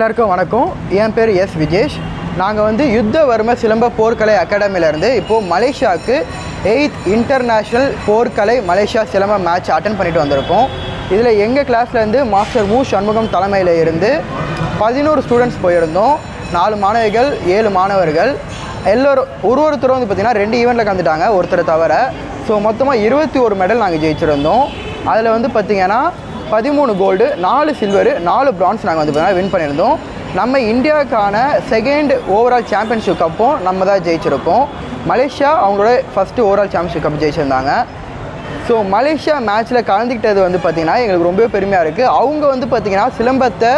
எல்லாருக்கும் வணக்கம். என் பேர் எஸ் விஜேஷ். நாங்கள் வந்து யுத்தவர்ம சிலம்ப போர்க்கலை அகாடமிலேருந்து இப்போது மலேசியாவுக்கு எயித் இன்டர்நேஷ்னல் போர்க்கலை மலேசியா சிலம்ப மேட்ச் அட்டன் பண்ணிட்டு வந்திருக்கோம். இதில் எங்கள் கிளாஸ்லேருந்து மாஸ்டர் மு. சண்முகம் தலைமையில் இருந்து பதினோரு ஸ்டூடெண்ட்ஸ் போயிருந்தோம். நாலு மாணவிகள் ஏழு மாணவர்கள். எல்லோரும் ஒரு ஒருத்தரும் வந்து பார்த்திங்கன்னா ரெண்டு ஈவெண்ட்டில் கலந்துட்டாங்க ஒருத்தரை தவிர. ஸோ மொத்தமாக இருபத்தி ஒரு மெடல் நாங்கள் ஜெயிச்சிருந்தோம். அதில் வந்து பார்த்திங்கன்னா பதிமூணு கோல்டு நாலு சில்வரு நாலு பிரான்ஸ் நாங்கள் வந்து பார்த்தீங்கன்னா வின் பண்ணியிருந்தோம். நம்ம இந்தியாவுக்கான செகண்ட் ஓவரால் சாம்பியன்ஷிப் கப்பும் நம்ம தான் ஜெயிச்சிருக்கோம். மலேசியா அவங்களோட ஃபஸ்ட்டு ஓவரால் சாம்பியன்ஷிப் கப் ஜெயிச்சிருந்தாங்க. ஸோ மலேசியா மேட்ச்சில் கலந்துக்கிட்டது வந்து பார்த்திங்கன்னா எங்களுக்கு ரொம்பவே பெருமையாக இருக்குது அவங்க வந்து பார்த்திங்கன்னா சிலம்பத்தை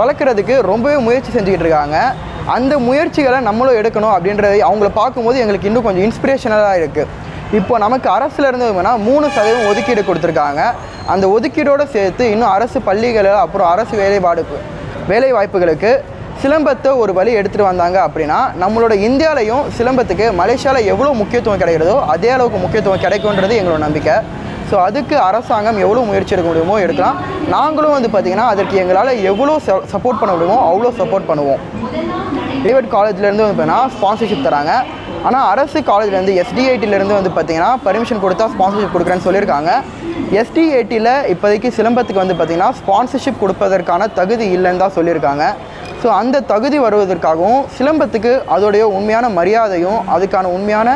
வளர்க்குறதுக்கு ரொம்பவே முயற்சி செஞ்சுக்கிட்டு இருக்காங்க. அந்த முயற்சிகளை நம்மளும் எடுக்கணும் அப்படின்றது அவங்கள பார்க்கும்போது எங்களுக்கு இன்னும் கொஞ்சம் இன்ஸ்பிரேஷனலாக இருக்குது இப்போ நமக்கு அரசுல இருந்து மூணு சதவீதம் ஒதுக்கீடு கொடுத்துருக்காங்க. அந்த ஒதுக்கீடோடு சேர்த்து இன்னும் அரசு பள்ளிகள் அப்புறம் அரசு வேலைப்பாடு வேலை வாய்ப்புகளுக்கு சிலம்பத்தை ஒரு வழி எடுத்துகிட்டு வந்தாங்க அப்படின்னா நம்மளோட இந்தியாலையும் சிலம்பத்துக்கு மலேசியாவில் எவ்வளோ முக்கியத்துவம் கிடைக்கிறதோ அதே அளவுக்கு முக்கியத்துவம் கிடைக்குன்றது எங்களோட நம்பிக்கை. ஸோ அதுக்கு அரசாங்கம் எவ்வளோ முயற்சி எடுக்க முடியுமோ எடுக்கலாம். நாங்களும் வந்து பார்த்திங்கன்னா அதற்கு எங்களால் எவ்வளோ சப்போர்ட் பண்ண முடியுமோ அவ்வளோ சப்போர்ட் பண்ணுவோம். பிரைவேட் காலேஜ்லேருந்து வந்து பார்த்தீங்கன்னா ஸ்பான்சர்ஷிப் தராங்க. ஆனால் அரசு காலேஜ்லேருந்து எஸ்டிஐடிலேருந்து வந்து பார்த்தீங்கன்னா பர்மிஷன் கொடுத்தா ஸ்பான்சர்ஷிப் கொடுக்குறேன்னு சொல்லியிருக்காங்க. எஸ்டிஐடியில் இப்போதைக்கு சிலம்பத்துக்கு வந்து பார்த்தீங்கன்னா ஸ்பான்சர்ஷிப் கொடுப்பதற்கான தகுதி இல்லைன்னு தான் சொல்லியிருக்காங்க. ஸோ அந்த தகுதி வருவதற்காகவும் சிலம்பத்துக்கு அதோடைய உண்மையான மரியாதையும் அதுக்கான உண்மையான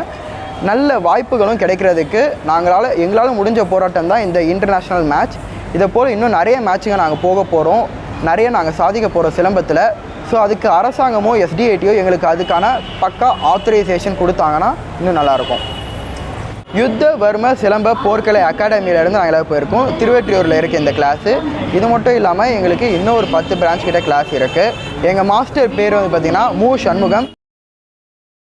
நல்ல வாய்ப்புகளும் கிடைக்கிறதுக்கு நாங்களால் எங்களால் முடிஞ்ச போராட்டம் தான் இந்த இன்டர்நேஷ்னல் மேட்ச் இதை போல் இன்னும் நிறைய மேட்சுங்க நாங்கள் போக போகிறோம் நிறைய நாங்கள் சாதிக்க போகிறோம் சிலம்பத்தில். ஸோ அதுக்கு அரசாங்கமோ எஸ்டிஐடியோ எங்களுக்கு அதுக்கான பக்கா ஆத்தரைசேஷன் கொடுத்தாங்கன்னா இன்னும் நல்லாயிருக்கும். யுத்த வர்ம சிலம்ப போர்க்கலை அகாடமியிலேருந்து நாங்களாக போயிருக்கோம். திருவெற்றியூரில் இருக்குது இந்த கிளாஸு இது மட்டும் இல்லாமல் எங்களுக்கு இன்னும் ஒரு பத்து பிரான்ச் கிட்ட கிளாஸ் இருக்குது எங்கள் மாஸ்டர் பேர் வந்து பார்த்திங்கன்னா மு சண்முகம்.